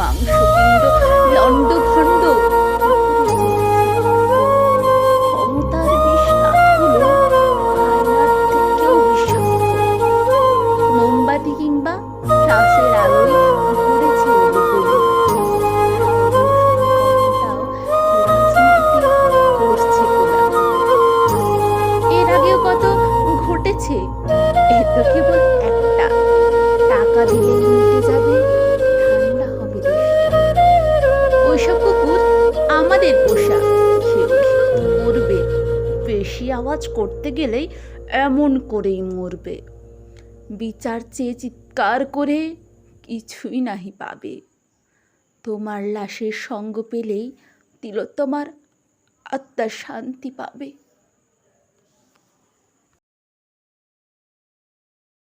মাংসপিণ্ড লণ্ডভণ্ড থেকেও মোমবাতি কিংবা ঘুরেছে এর আগেও কত ঘটেছে, এ তো কেবল একটা। টাকা দিলে পোষা কুকুর আমাদের পোষা মরবে। বেশি আওয়াজ করতে গেলেই এমন করেই মরবে। বিচার চেয়ে চিৎকার করে কিছুই নাহি পাবে। তোমার লাশের সঙ্গ পেলেই তিলোত্তমার আত্মা শান্তি পাবে।